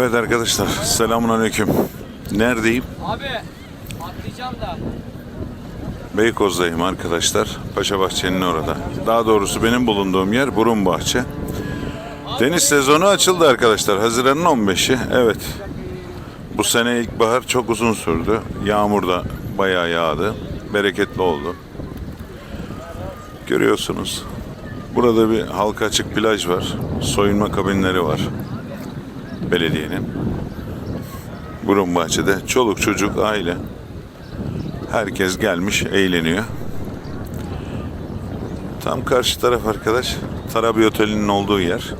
Evet arkadaşlar selamun aleyküm. Neredeyim? Abi atlayacağım da. Beykoz'dayım arkadaşlar. Paşa Bahçe'nin orada. Daha doğrusu benim bulunduğum yer Burun Bahçe. Deniz sezonu açıldı arkadaşlar. Haziran'ın 15'i. Evet. Bu sene ilkbahar çok uzun sürdü. Yağmur da bayağı yağdı. Bereketli oldu. Görüyorsunuz. Burada bir halka açık plaj var. Soyunma kabinleri var. Belediyenin. Burun Bahçe'de çoluk çocuk aile Herkes gelmiş, eğleniyor. Tam karşı taraf arkadaş, Tarabi Oteli'nin olduğu yer.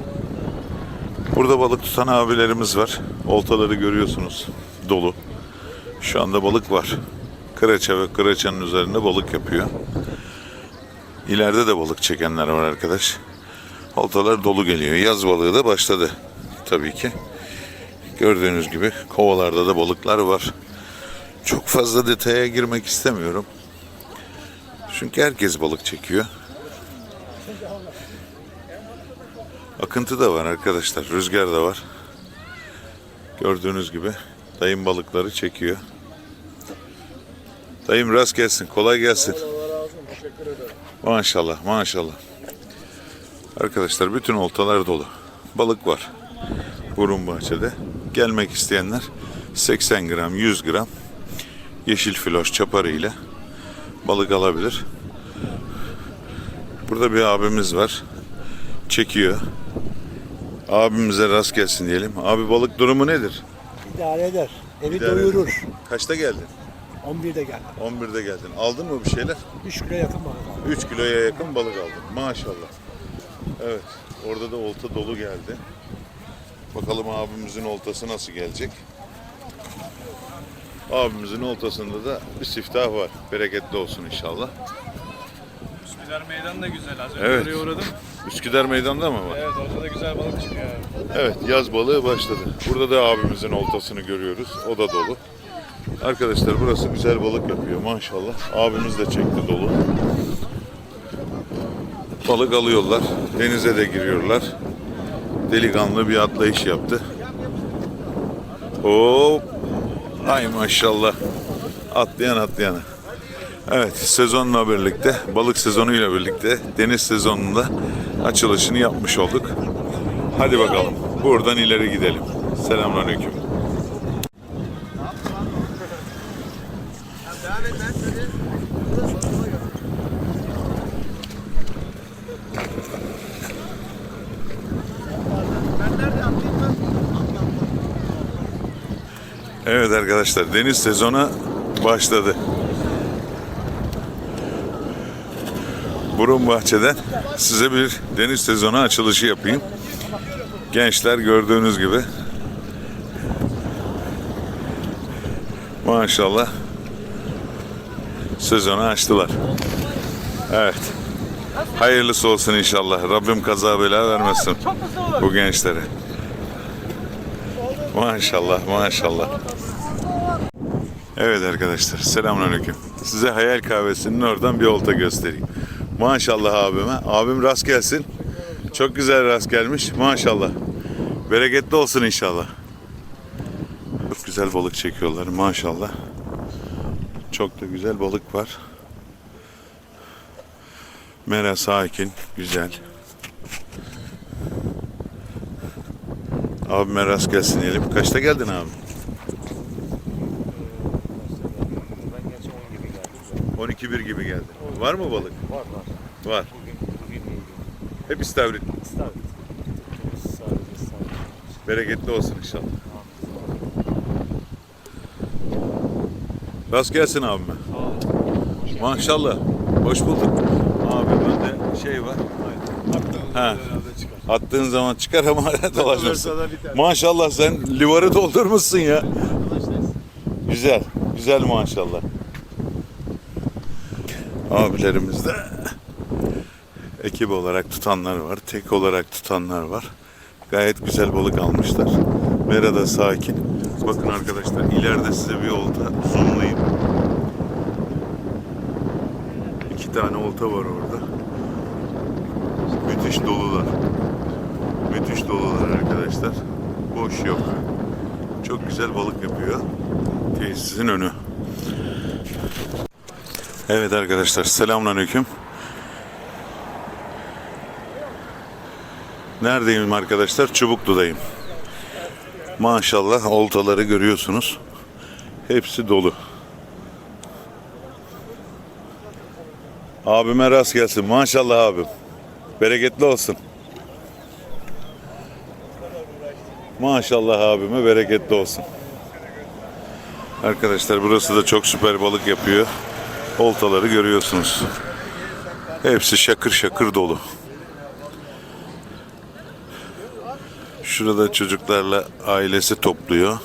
Burada balık tutan abilerimiz var. Oltaları görüyorsunuz, dolu. Şu anda balık var. Kıraça ve kıraçanın üzerinde balık yapıyor. İleride de balık çekenler var arkadaş. Oltalar dolu geliyor. Yaz balığı da başladı tabii ki. Gördüğünüz gibi kovalarda da balıklar var. Çok fazla detaya girmek istemiyorum. Çünkü herkes balık çekiyor. Akıntı da var arkadaşlar. Rüzgar da var. Gördüğünüz gibi dayım balıkları çekiyor. Dayım rast gelsin. Kolay gelsin. Maşallah maşallah. Arkadaşlar bütün oltalar dolu. Balık var. Burun bahçede. Gelmek isteyenler 80 gram 100 gram yeşil filoş çaparı ile balık alabilir. Burada bir abimiz var. Çekiyor. Abimize rast gelsin diyelim. Abi balık durumu nedir? İdare eder. Evi İdare doyurur. Kaçta geldin? 11'de geldi. 11'de geldin. Aldın mı bir şeyler? 3 kilo yakın balık aldı. 3 kiloya yakın balık aldın. Maşallah. Evet. Orada da olta dolu geldi. Bakalım abimizin oltası nasıl gelecek. Abimizin oltasında da bir siftah var. Bereketli olsun inşallah. Üsküdar meydan da güzel. Az önce Evet. oraya uğradım. Üsküdar meydanda mı var? Evet orada da güzel balık çıkıyor abi. Evet yaz balığı başladı. Burada da abimizin oltasını görüyoruz. O da dolu. Arkadaşlar burası güzel balık yapıyor maşallah. Abimiz de çekti dolu. Balık alıyorlar. Denize de giriyorlar. Delikanlı bir atlayış yaptı. Hop. Ay maşallah. Atlayan atlayana. Evet sezonla birlikte, balık sezonuyla birlikte deniz sezonunda açılışını yapmış olduk. Hadi bakalım. Buradan ileri gidelim. Selamünaleyküm. Evet arkadaşlar deniz sezonu başladı. Burun Bahçe'den size bir deniz sezonu açılışı yapayım. Gençler gördüğünüz gibi maşallah sezonu açtılar. Evet. Hayırlısı olsun inşallah. Rabbim kaza bela vermesin bu gençlere. Maşallah maşallah. Evet arkadaşlar selamünaleyküm. Size hayal kahvesinin oradan bir olta göstereyim. Maşallah abime. Abim rast gelsin. Çok güzel rast gelmiş. Maşallah. Bereketli olsun inşallah. Çok güzel balık çekiyorlar maşallah. Çok da güzel balık var. Mera sakin, güzel. Abime rast gelsin diyelim. Kaçta geldin abi? Ben gerçi 10 gibi geldim. 12 bir gibi geldin. Var mı balık? Var var. Var. Bugün, bugün iyiydi. Hep istavrit. İstavrit. Sadece istavrit. Bereketli olsun inşallah. Rast gelsin abime. Maşallah. Hoş bulduk. Abi bende şey var. Ha. Attığın zaman çıkar ama dolaşmasın. Maşallah sen livarı doldurmuşsun ya. Güzel. Güzel maşallah. Abilerimiz de ekip olarak tutanlar var. Tek olarak tutanlar var. Gayet güzel balık almışlar. Merada sakin. Bakın arkadaşlar ileride size bir olta zoomlayayım. İki tane olta var orada. Müthiş dolular. Müthiş dolular arkadaşlar. Boş yok. Çok güzel balık yapıyor. Tesisin önü. Evet arkadaşlar selamünaleyküm. Neredeyim arkadaşlar? Çubuklu'dayım. Maşallah oltaları görüyorsunuz. Hepsi dolu. Abime rast gelsin. Maşallah abim. Bereketli olsun. Maşallah abime bereketli olsun. Arkadaşlar burası da çok süper balık yapıyor. Oltaları görüyorsunuz. Hepsi şakır şakır dolu. Şurada çocuklarla ailesi topluyor.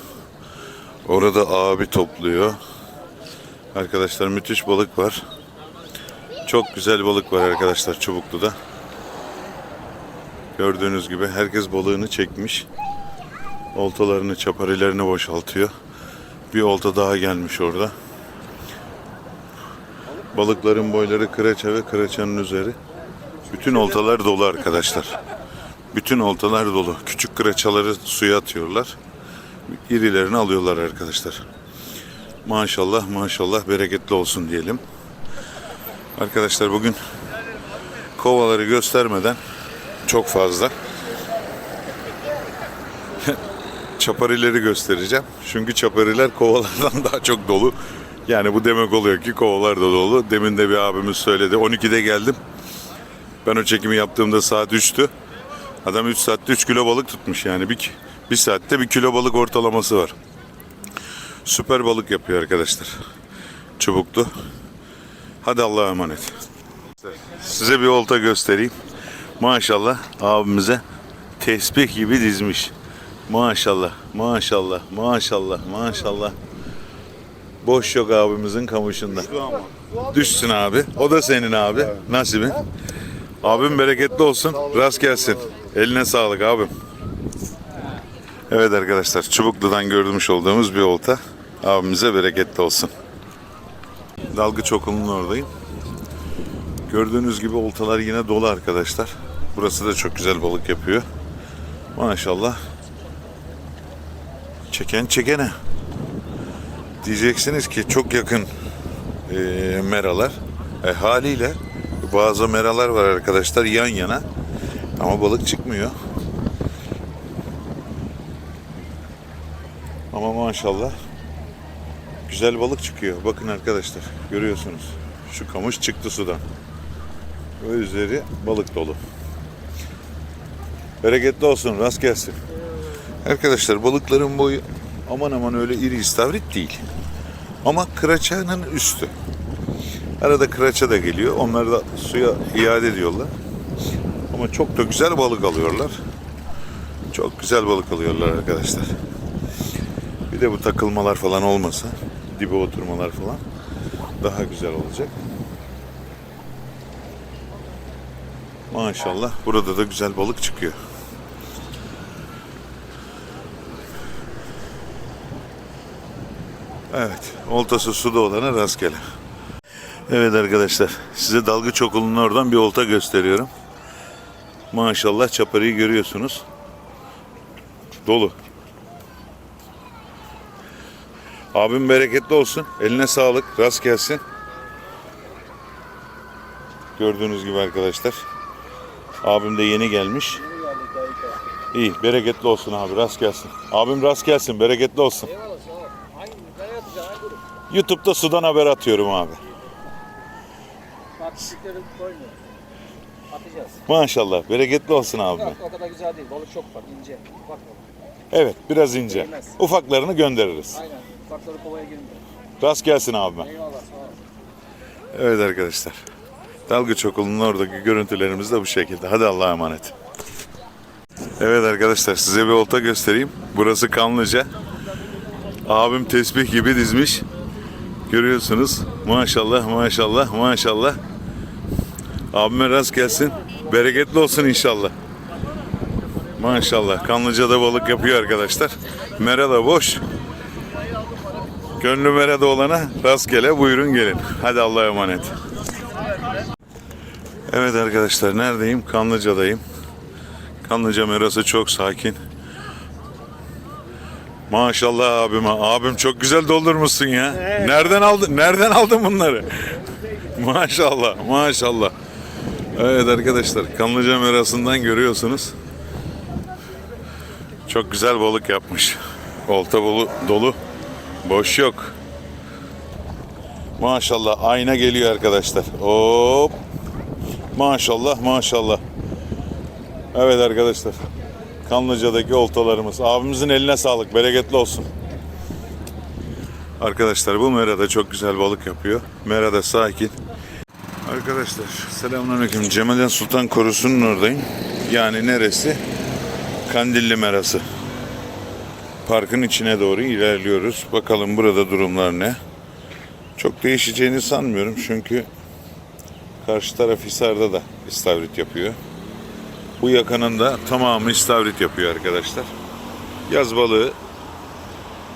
Orada abi topluyor. Arkadaşlar müthiş balık var. Çok güzel balık var arkadaşlar Çubuklu'da. Gördüğünüz gibi herkes balığını çekmiş. Oltalarını, çaparilerini boşaltıyor. Bir olta daha gelmiş orada. Balıkların boyları kıraça ve kıraçanın üzeri. Bütün oltalar dolu arkadaşlar. Bütün oltalar dolu. Küçük kıraçaları suya atıyorlar. İrilerini alıyorlar arkadaşlar. Maşallah maşallah bereketli olsun diyelim. Arkadaşlar bugün kovaları göstermeden çok fazla çaparileri göstereceğim. Çünkü çapariler kovalardan daha çok dolu. Yani bu demek oluyor ki kovalar da dolu. Demin de bir abimiz söyledi. 12'de geldim. Ben o çekimi yaptığımda saat 3'tü. Adam 3 saatte 3 kilo balık tutmuş yani. Bir, bir saatte 1 kilo balık ortalaması var. Süper balık yapıyor arkadaşlar. Çubuklu. Hadi Allah'a emanet. Size bir olta göstereyim. Maşallah abimize tesbih gibi dizmiş. Maşallah, maşallah, maşallah, maşallah. Boş yok abimizin kamışında. Düşsün abi. O da senin abi. Nasibin. Abim bereketli olsun. Rast gelsin. Eline sağlık abim. Evet arkadaşlar Çubuklu'dan görmüş olduğumuz bir olta. Abimize bereketli olsun. Dalgı Çokul'un oradayım. Gördüğünüz gibi oltalar yine dolu arkadaşlar. Burası da çok güzel balık yapıyor. Maşallah. Çeken çekene. Diyeceksiniz ki çok yakın e, meralar. E, haliyle bazı meralar var arkadaşlar yan yana. Ama balık çıkmıyor. Ama maşallah güzel balık çıkıyor. Bakın arkadaşlar görüyorsunuz. Şu kamış çıktı sudan. Ve üzeri balık dolu. Bereketli olsun, rast gelsin. Arkadaşlar balıkların boyu aman aman öyle iri istavrit değil. Ama kıraçanın üstü. Arada kıraça da geliyor. Onları da suya iade ediyorlar. Ama çok da güzel balık alıyorlar. Çok güzel balık alıyorlar arkadaşlar. Bir de bu takılmalar falan olmasa, dibe oturmalar falan daha güzel olacak. Maşallah burada da güzel balık çıkıyor. Evet, oltası suda olana rastgele. Evet arkadaşlar, size dalgıç çokulunun oradan bir olta gösteriyorum. Maşallah çaparıyı görüyorsunuz. Dolu. Abim bereketli olsun. Eline sağlık. Rast gelsin. Gördüğünüz gibi arkadaşlar. Abim de yeni gelmiş. İyi. Bereketli olsun abi. Rast gelsin. Abim rast gelsin. Bereketli olsun. YouTube'da sudan haber atıyorum abi. Taktikleri koymuyor. Atacağız. Maşallah. Bereketli olsun abime. Yok o kadar güzel değil. Balık çok var ince. Balık. Evet. Biraz ince. Değmez. Ufaklarını göndeririz. Aynen. Ufakları kovaya girmiyor. Rast gelsin abime. Eyvallah sağ ol. Evet arkadaşlar. Dalgıç Okulu'nun oradaki görüntülerimiz de bu şekilde. Hadi Allah'a emanet. Evet arkadaşlar size bir olta göstereyim. Burası Kanlıca. Abim tesbih gibi dizmiş. Görüyorsunuz. Maşallah maşallah maşallah. Abime rast gelsin. Bereketli olsun inşallah. Maşallah. Kanlıca'da balık yapıyor arkadaşlar. Merada boş. Gönlü merada olana rastgele buyurun gelin. Hadi Allah'a emanet. Evet arkadaşlar neredeyim? Kanlıca'dayım. Kanlıca merası çok sakin. Maşallah abime. Abim çok güzel doldurmuşsun ya. Nereden aldın? Nereden aldın bunları? maşallah, maşallah. Evet arkadaşlar, Kanlıca merasından görüyorsunuz. Çok güzel balık yapmış. Olta bolu dolu. Boş yok. Maşallah ayna geliyor arkadaşlar. Hop. Maşallah maşallah. Evet arkadaşlar. Kanlıca'daki oltalarımız. Abimizin eline sağlık. Bereketli olsun. Arkadaşlar bu merada çok güzel balık yapıyor. Merada sakin. Arkadaşlar selamünaleyküm. Cemal'den Sultan Korusu'nun oradayım. Yani neresi? Kandilli Merası. Parkın içine doğru ilerliyoruz. Bakalım burada durumlar ne? Çok değişeceğini sanmıyorum çünkü karşı taraf Hisar'da da istavrit yapıyor. Bu yakanın da tamamı istavrit yapıyor arkadaşlar. Yaz balığı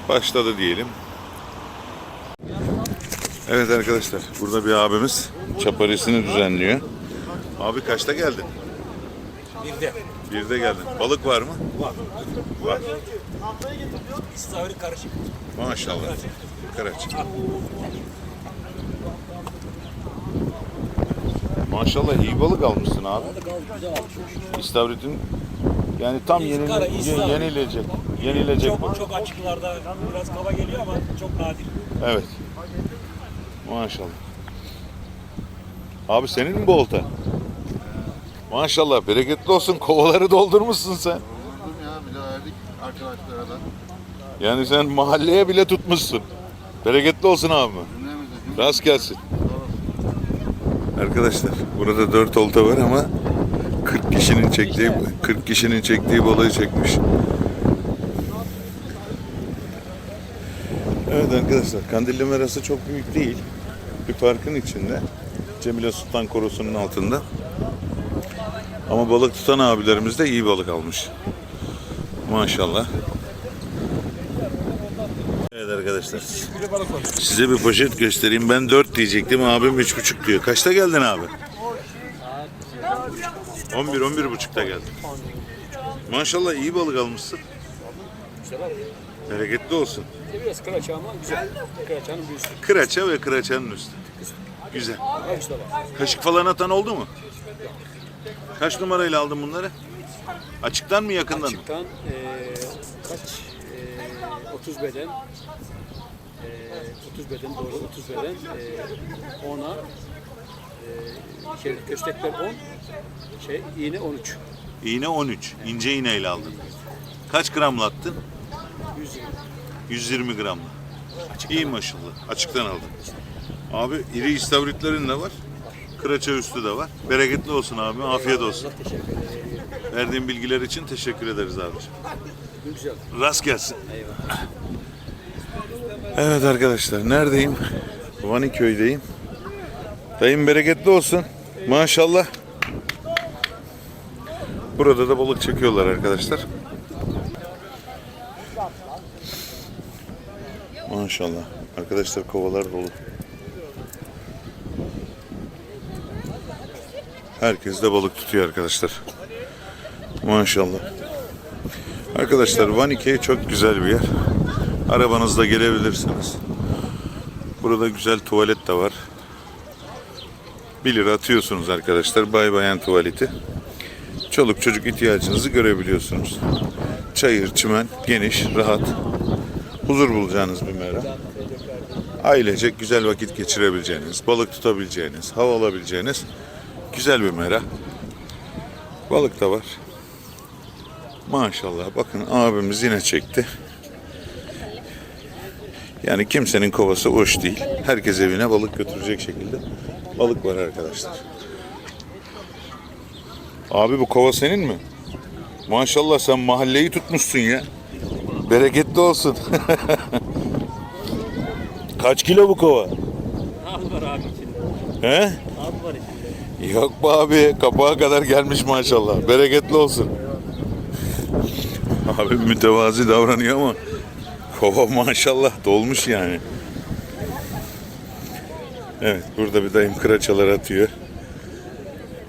başladı diyelim. Evet arkadaşlar burada bir abimiz çaparisini düzenliyor. Abi kaçta geldin? Birde. Birde geldin. Balık var mı? Var. Var. İstavrit karışık. Maşallah. Karaç. Maşallah iyi balık almışsın abi. İstavrit'in yani tam İyi, yenile, kara, iyi istavrit. yenilecek. Yenilecek Çok, balık. çok açıklarda biraz kaba geliyor ama çok nadir. Evet. Maşallah. Abi senin mi bu olta? Maşallah bereketli olsun. Kovaları doldurmuşsun sen. Buldum ya bir de verdik arkadaşlara da. Yani sen mahalleye bile tutmuşsun. Bereketli olsun abi. Rast gelsin. Arkadaşlar burada 4 olta var ama 40 kişinin çektiği 40 kişinin çektiği balığı çekmiş. Evet arkadaşlar Kandilli Merası çok büyük değil. Bir parkın içinde. Cemile Sultan Korusu'nun altında. Ama balık tutan abilerimiz de iyi balık almış. Maşallah. Arkadaşlar. Size bir poşet göstereyim. Ben 4 diyecektim. Abim 3,5 diyor. Kaçta geldin abi? 11 11 buçukta geldim. Maşallah iyi balık almışsın. Bereketli olsun. Biraz kıraç ama güzel. Kıraçanın üstü. Kıraça ve kıraçanın üstü. Güzel. Kaşık falan atan oldu mu? Kaç numarayla aldın bunları? Açıktan mı yakından mı? Açıktan kaç? Eee 30 beden. Eee 30 beden doğru 30 beden. Eee 10'a eee şey, köstekler 10. Şey iğne 13. İğne 13. İnce iğneyle aldın. Kaç gramla attın? 120. 120 gramla. İyi maşallah. Açıktan aldın. Abi iri istavritlerin de var. Kıraça üstü de var. Bereketli olsun abi. Afiyet olsun. Allah teşekkür ederim. Verdiğin bilgiler için teşekkür ederiz abiciğim. Güzel. Rast gelsin. Eyvallah. Evet arkadaşlar neredeyim? Vaniköy'deyim. Dayım bereketli olsun. Maşallah. Burada da balık çekiyorlar arkadaşlar. Maşallah. Arkadaşlar kovalar dolu. Herkes de balık tutuyor arkadaşlar. Maşallah. Arkadaşlar Vanike çok güzel bir yer. Arabanızla gelebilirsiniz. Burada güzel tuvalet de var. 1 lira atıyorsunuz arkadaşlar. Bay bayan tuvaleti. Çoluk çocuk ihtiyacınızı görebiliyorsunuz. Çayır, çimen, geniş, rahat. Huzur bulacağınız bir mera. Ailecek güzel vakit geçirebileceğiniz, balık tutabileceğiniz, hava alabileceğiniz güzel bir mera. Balık da var. Maşallah bakın abimiz yine çekti. Yani kimsenin kovası boş değil. Herkes evine balık götürecek şekilde balık var arkadaşlar. Abi bu kova senin mi? Maşallah sen mahalleyi tutmuşsun ya. Bereketli olsun. Kaç kilo bu kova? Al var abi içinde. He? Al var içinde. Yok be abi kapağa kadar gelmiş maşallah. Bereketli olsun. Abi mütevazi davranıyor ama kova maşallah dolmuş yani. Evet burada bir dayım kıraçalar atıyor.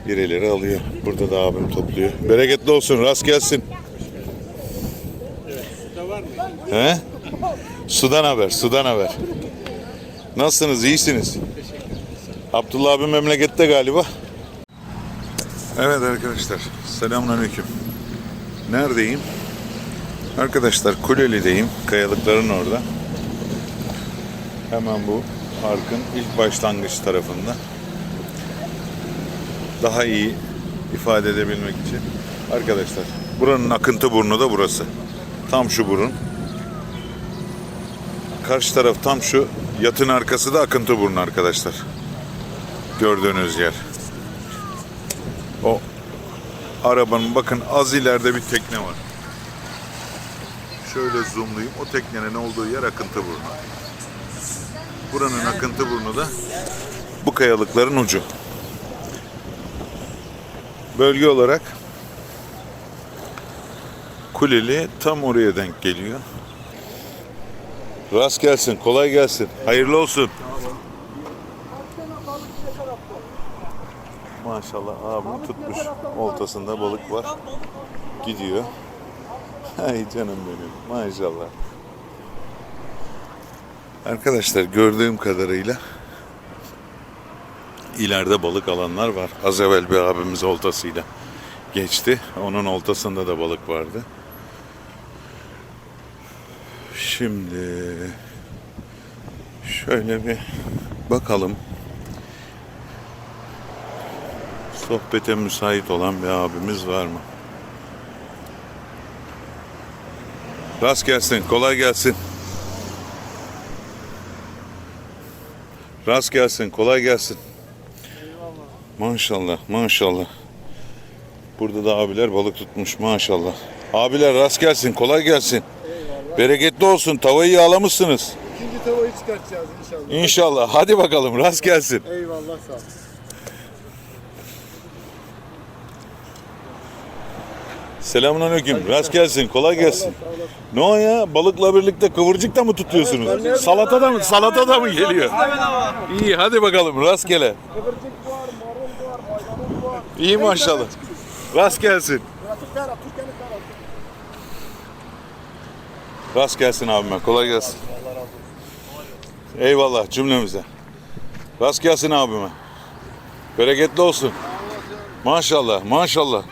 Birileri alıyor. Burada da abim topluyor. Bereketli olsun rast gelsin. He? Sudan haber, sudan haber. Nasılsınız, iyisiniz? Abdullah abi memlekette galiba. Evet arkadaşlar, selamünaleyküm. Neredeyim? Arkadaşlar Kuleli'deyim, kayalıkların orada. Hemen bu parkın ilk başlangıç tarafında. Daha iyi ifade edebilmek için. Arkadaşlar, buranın akıntı burnu da burası. Tam şu burun. Karşı taraf tam şu yatın arkası da akıntı burnu arkadaşlar. Gördüğünüz yer. O arabanın bakın az ileride bir tekne var. Şöyle zoomlayayım. O teknenin olduğu yer akıntı burnu. Buranın akıntı burnu da bu kayalıkların ucu. Bölge olarak Kuleli tam oraya denk geliyor. Rast gelsin, kolay gelsin. Hayırlı olsun. Maşallah abim tutmuş. Oltasında balık var. Gidiyor. Ay canım benim. Maşallah. Arkadaşlar gördüğüm kadarıyla ileride balık alanlar var. Az evvel bir abimiz oltasıyla geçti. Onun oltasında da balık vardı. Şimdi şöyle bir bakalım. Sohbete müsait olan bir abimiz var mı? Rast gelsin, kolay gelsin. Rast gelsin, kolay gelsin. Maşallah, maşallah. Burada da abiler balık tutmuş maşallah. Abiler rast gelsin, kolay gelsin. Bereketli olsun, tavayı yağlamışsınız. İkinci tavayı çıkartacağız inşallah. İnşallah. Hadi bakalım, rast gelsin. Eyvallah sağ ol. Selamünaleyküm. Rast gelsin. Kolay gelsin. Ne o ya? Balıkla birlikte kıvırcık da mı tutuyorsunuz? Salata da mı? Salata da mı geliyor? İyi hadi bakalım rastgele. İyi maşallah. Rast gelsin. Rast gelsin abime. Kolay gelsin. Eyvallah cümlemize. Rast gelsin abime. Bereketli olsun. Maşallah, maşallah.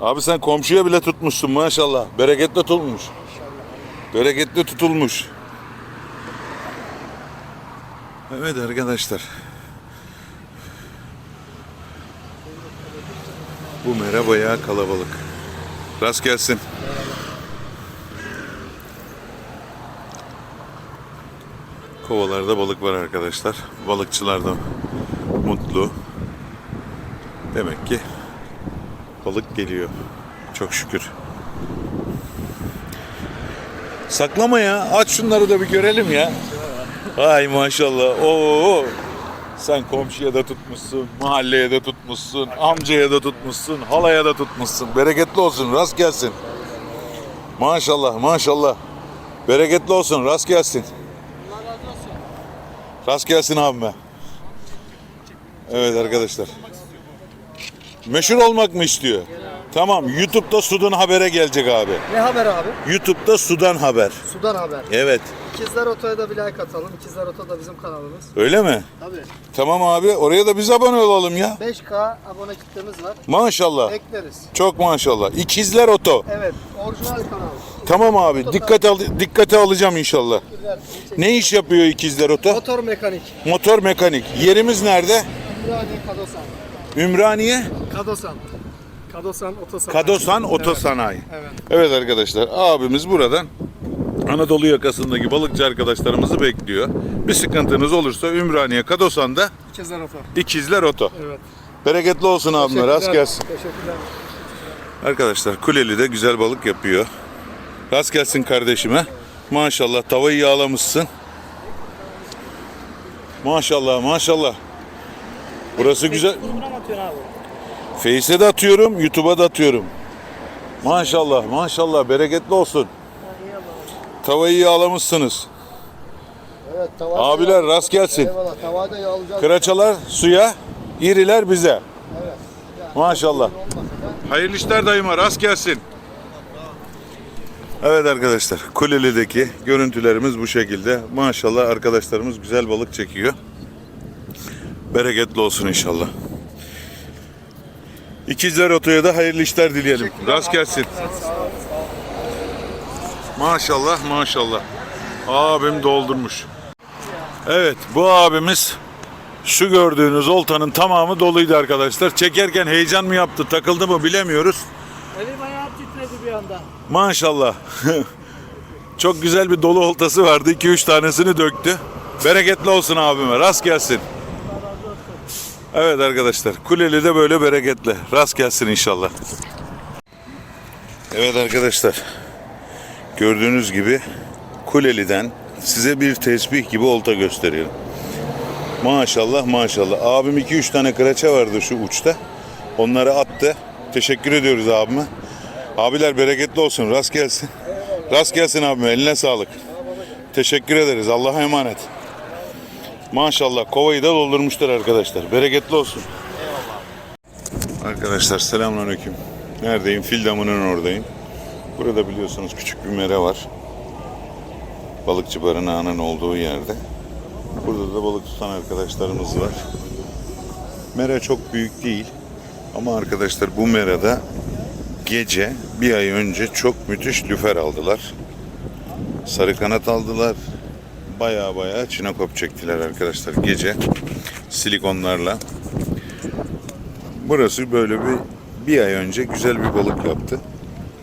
Abi sen komşuya bile tutmuşsun maşallah. Bereketli tutulmuş. Bereketli tutulmuş. Evet arkadaşlar. Bu mera bayağı kalabalık. Rast gelsin. Kovalarda balık var arkadaşlar. Balıkçılar da mutlu. Demek ki balık geliyor. Çok şükür. Saklama ya. Aç şunları da bir görelim ya. Ay maşallah. Oo. Sen komşuya da tutmuşsun, mahalleye de tutmuşsun, amcaya da tutmuşsun, halaya da tutmuşsun. Bereketli olsun, rast gelsin. Maşallah, maşallah. Bereketli olsun, rast gelsin. Rast gelsin abime. Evet arkadaşlar. Meşhur olmak mı istiyor? Tamam, YouTube'da Sudan Haber'e gelecek abi. Ne haber abi? YouTube'da Sudan Haber. Sudan haber. Evet. İkizler Oto'ya da bir like atalım. İkizler Oto da bizim kanalımız. Öyle mi? Tabii. Tamam abi, oraya da biz abone olalım ya. 5K abone kitlemiz var. Maşallah. Ekleriz. Çok maşallah. İkizler Oto. Evet. Orijinal kanal. Tamam abi. Dikkate al dikkate alacağım inşallah. Ne iş yapıyor İkizler Oto? Motor mekanik. Motor mekanik. Yerimiz nerede? Ümraniye Kadosan. Ümraniye, Kadosan. Kadosan Otosanayi. Kadosan Otosanayi. Evet. Evet arkadaşlar, abimiz buradan Anadolu yakasındaki balıkçı arkadaşlarımızı bekliyor. Bir sıkıntınız olursa Ümraniye, Kadosan'da İkizler Oto. İkizler Oto. Evet. Bereketli olsun abime, rast gelsin. Teşekkürler. Arkadaşlar Kuleli de güzel balık yapıyor. Rast gelsin kardeşime. Maşallah tavayı yağlamışsın. Maşallah maşallah. Burası güzel. Face'e de atıyorum, YouTube'a da atıyorum. Maşallah maşallah bereketli olsun. Tavayı yağlamışsınız. Evet, tavada Abiler rast gelsin. Eyvallah. Tavada yağlayacağız. Kıraçalar suya, iriler bize. Evet. Maşallah. Hayırlı işler dayıma rast gelsin. Evet arkadaşlar Kuleli'deki görüntülerimiz bu şekilde. Maşallah arkadaşlarımız güzel balık çekiyor. Bereketli olsun inşallah. İkizler Oto'ya da hayırlı işler dileyelim. Rast gelsin. Maşallah maşallah. Abim doldurmuş. Evet bu abimiz şu gördüğünüz oltanın tamamı doluydu arkadaşlar. Çekerken heyecan mı yaptı takıldı mı bilemiyoruz. Elim ayağım titredi bir anda. Maşallah. Çok güzel bir dolu oltası vardı. 2-3 tanesini döktü. Bereketli olsun abime. Rast gelsin. Evet arkadaşlar. Kuleli de böyle bereketli. Rast gelsin inşallah. Evet arkadaşlar. Gördüğünüz gibi Kuleli'den size bir tesbih gibi olta gösteriyorum. Maşallah maşallah. Abim 2-3 tane kıraça vardı şu uçta. Onları attı. Teşekkür ediyoruz abime. Abiler bereketli olsun. Rast gelsin. Rast gelsin abime. Eline sağlık. Teşekkür ederiz. Allah'a emanet. Maşallah kovayı da doldurmuşlar arkadaşlar. Bereketli olsun. Arkadaşlar selamünaleyküm. Neredeyim? Fil damının oradayım. Burada biliyorsunuz küçük bir mera var. Balıkçı barınağının olduğu yerde. Burada da balık tutan arkadaşlarımız var. Mera çok büyük değil. Ama arkadaşlar bu merada gece bir ay önce çok müthiş lüfer aldılar. Sarı kanat aldılar. Baya baya çinekop çektiler arkadaşlar gece silikonlarla. Burası böyle bir bir ay önce güzel bir balık yaptı.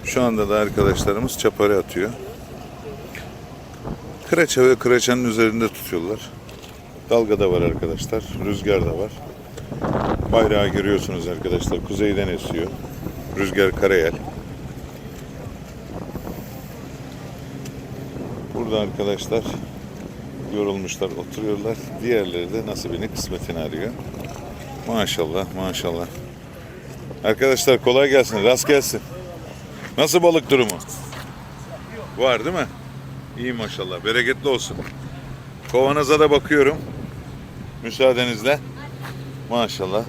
Şu anda da arkadaşlarımız çapara atıyor. Kıraça ve kıraçanın üzerinde tutuyorlar. Dalga da var arkadaşlar. Rüzgar da var. Bayrağı görüyorsunuz arkadaşlar. Kuzeyden esiyor. Rüzgar karayel. Burada arkadaşlar yorulmuşlar, oturuyorlar. Diğerleri de nasibini, kısmetini arıyor. Maşallah, maşallah. Arkadaşlar kolay gelsin, rast gelsin. Nasıl balık durumu? Var değil mi? İyi maşallah, bereketli olsun. Kovanıza da bakıyorum. Müsaadenizle. Maşallah.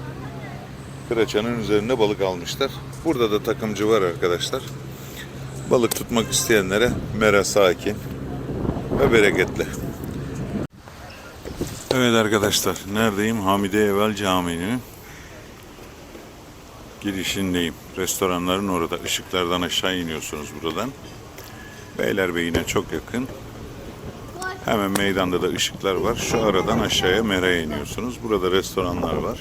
Kıraçanın üzerinde balık almışlar. Burada da takımcı var arkadaşlar. Balık tutmak isteyenlere mera sakin ve bereketli. Evet arkadaşlar neredeyim? Hamide Evvel Camii'nin girişindeyim. Restoranların orada. Işıklardan aşağı iniyorsunuz buradan. Beylerbeyi'ne çok yakın. Hemen meydanda da ışıklar var. Şu aradan aşağıya meraya iniyorsunuz. Burada restoranlar var.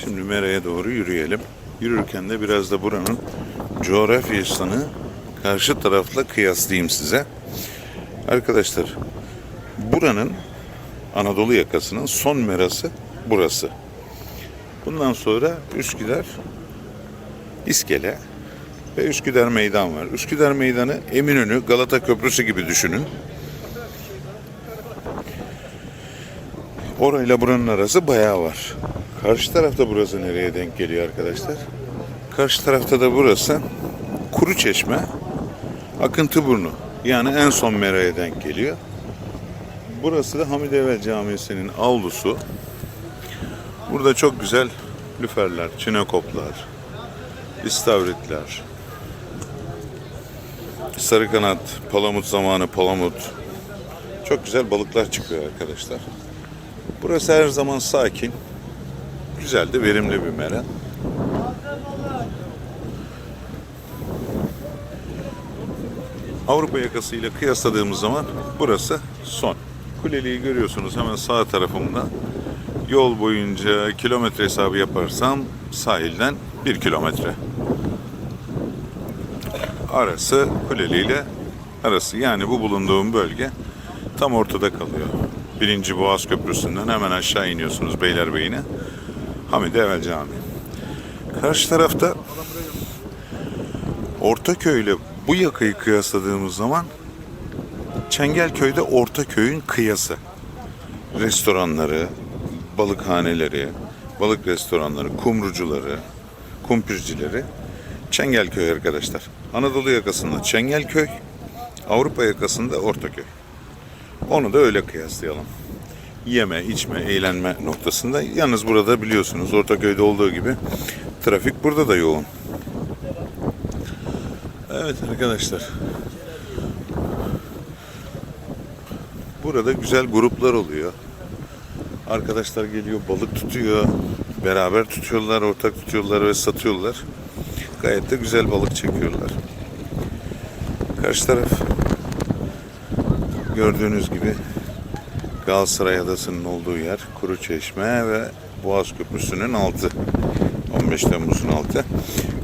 Şimdi meraya doğru yürüyelim. Yürürken de biraz da buranın coğrafyasını karşı tarafla kıyaslayayım size. Arkadaşlar buranın Anadolu yakasının son merası burası. Bundan sonra Üsküdar, İskele ve Üsküdar Meydan var. Üsküdar Meydanı Eminönü, Galata Köprüsü gibi düşünün. Orayla buranın arası bayağı var. Karşı tarafta burası nereye denk geliyor arkadaşlar? Karşı tarafta da burası Kuru Çeşme, Akıntı Burnu. Yani en son meraya denk geliyor. Burası da Hamidevel Camisi'nin avlusu. Burada çok güzel lüferler, çinekoplar, istavritler, sarı kanat, palamut zamanı palamut. Çok güzel balıklar çıkıyor arkadaşlar. Burası her zaman sakin. Güzel de verimli bir mera. Avrupa yakasıyla kıyasladığımız zaman burası son. Kuleli'yi görüyorsunuz hemen sağ tarafımda. Yol boyunca kilometre hesabı yaparsam sahilden bir kilometre. Arası Kuleli arası yani bu bulunduğum bölge tam ortada kalıyor. Birinci Boğaz Köprüsü'nden hemen aşağı iniyorsunuz Beylerbeyi'ne. Hamide Evel Camii. Karşı tarafta Ortaköy ile bu yakayı kıyasladığımız zaman Çengelköy'de Ortaköy'ün kıyası. Restoranları, balıkhaneleri, balık restoranları, kumrucuları, kumpircileri Çengelköy arkadaşlar. Anadolu yakasında Çengelköy, Avrupa yakasında Ortaköy. Onu da öyle kıyaslayalım. Yeme, içme, eğlenme noktasında. Yalnız burada biliyorsunuz Ortaköy'de olduğu gibi trafik burada da yoğun. Evet arkadaşlar. Burada güzel gruplar oluyor. Arkadaşlar geliyor balık tutuyor. Beraber tutuyorlar, ortak tutuyorlar ve satıyorlar. Gayet de güzel balık çekiyorlar. Karşı taraf gördüğünüz gibi Galatasaray Adası'nın olduğu yer Kuru Çeşme ve Boğaz Köprüsü'nün altı. 15 Temmuz'un altı.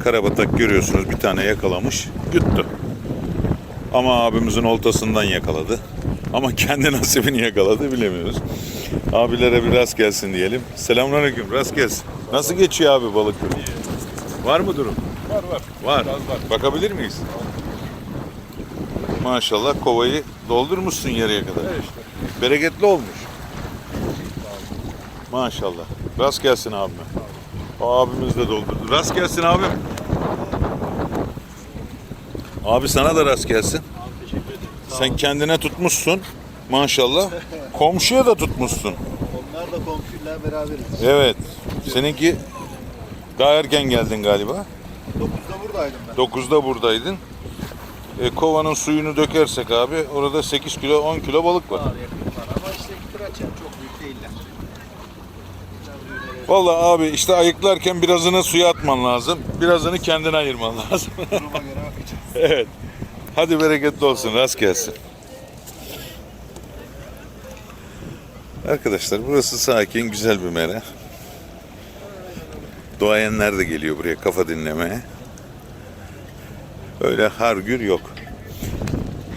Karabatak görüyorsunuz bir tane yakalamış, yuttu. Ama abimizin oltasından yakaladı. Ama kendi nasibini yakaladı bilemiyoruz. Abilere bir rast gelsin diyelim. Selamünaleyküm, rast gelsin. Nasıl geçiyor abi balık? Var mı durum? Var var. Var. Bakabilir miyiz? Maşallah kovayı doldurmuşsun yarıya kadar. Bereketli olmuş. Maşallah. Rast gelsin abime. O abimiz de doldurdu. Rast gelsin abim. Abi sana da rast gelsin. Sen kendine tutmuşsun. Maşallah. Komşuya da tutmuşsun. Onlar da komşuyla beraberiz. Evet. Seninki daha erken geldin galiba. 9'da buradaydım ben. 9'da buradaydın. E, kovanın suyunu dökersek abi orada 8 kilo 10 kilo balık var. Ama işte kıraç yani çok büyük değiller. Vallahi abi işte ayıklarken birazını suya atman lazım. Birazını kendine ayırman lazım. Duruma göre bakacağız. evet. Hadi bereketli olsun. Rast gelsin. Arkadaşlar burası sakin, güzel bir mera. Doğayenler de geliyor buraya kafa dinlemeye. Öyle hargür yok.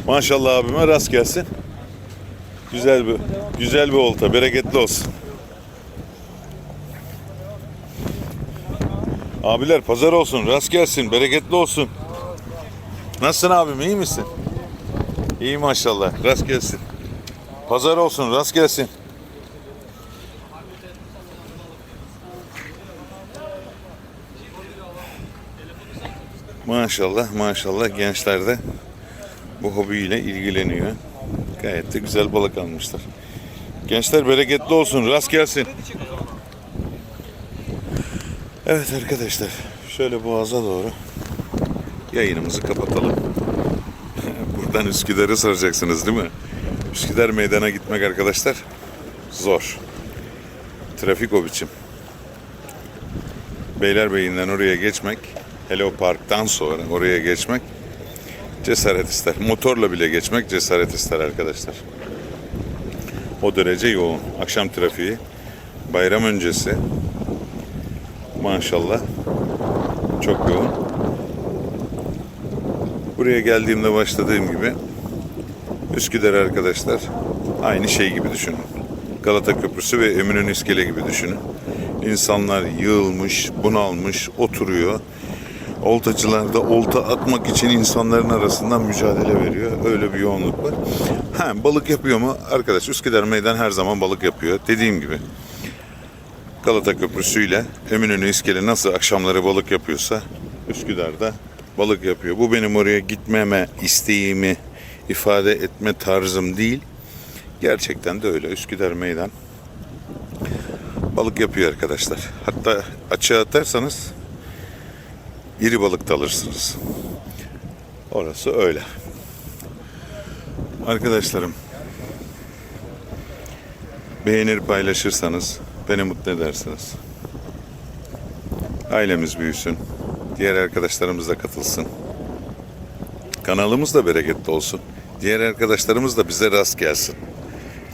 Maşallah abime rast gelsin. Güzel bir güzel bir olta. Bereketli olsun. Abiler pazar olsun. Rast gelsin. Bereketli olsun. Nasılsın abim? iyi misin? İyi maşallah. Rast gelsin. Pazar olsun. Rast gelsin. Maşallah maşallah gençler de bu hobiyle ilgileniyor. Gayet de güzel balık almışlar. Gençler bereketli olsun. Rast gelsin. Evet arkadaşlar. Şöyle boğaza doğru yayınımızı kapatalım. Buradan Üsküdar'ı soracaksınız değil mi? Üsküdar meydana gitmek arkadaşlar zor. Trafik o biçim. Beylerbeyi'nden oraya geçmek, hele o parktan sonra oraya geçmek cesaret ister. Motorla bile geçmek cesaret ister arkadaşlar. O derece yoğun. Akşam trafiği, bayram öncesi maşallah çok yoğun. Buraya geldiğimde başladığım gibi Üsküdar arkadaşlar aynı şey gibi düşünün. Galata Köprüsü ve Eminönü İskele gibi düşünün. İnsanlar yığılmış, bunalmış, oturuyor. Oltacılar da olta atmak için insanların arasından mücadele veriyor. Öyle bir yoğunluk var. Ha, balık yapıyor mu? Arkadaş Üsküdar Meydan her zaman balık yapıyor. Dediğim gibi Galata Köprüsü ile Eminönü İskele nasıl akşamları balık yapıyorsa Üsküdar'da balık yapıyor. Bu benim oraya gitmeme isteğimi ifade etme tarzım değil. Gerçekten de öyle. Üsküdar Meydan balık yapıyor arkadaşlar. Hatta açığa atarsanız iri balık da alırsınız. Orası öyle. Arkadaşlarım beğenir paylaşırsanız beni mutlu edersiniz. Ailemiz büyüsün. Diğer arkadaşlarımız da katılsın. Kanalımız da bereketli olsun. Diğer arkadaşlarımız da bize rast gelsin.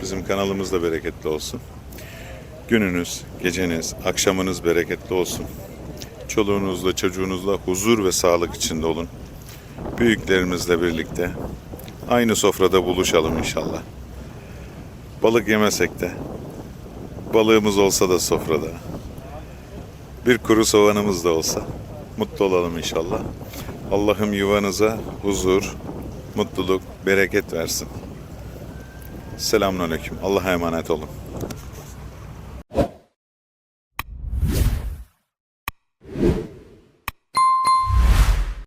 Bizim kanalımız da bereketli olsun. Gününüz, geceniz, akşamınız bereketli olsun. Çoluğunuzla, çocuğunuzla huzur ve sağlık içinde olun. Büyüklerimizle birlikte aynı sofrada buluşalım inşallah. Balık yemesek de, balığımız olsa da sofrada, bir kuru soğanımız da olsa mutlu olalım inşallah. Allah'ım yuvanıza huzur, mutluluk, bereket versin. Selamünaleyküm. Allah'a emanet olun.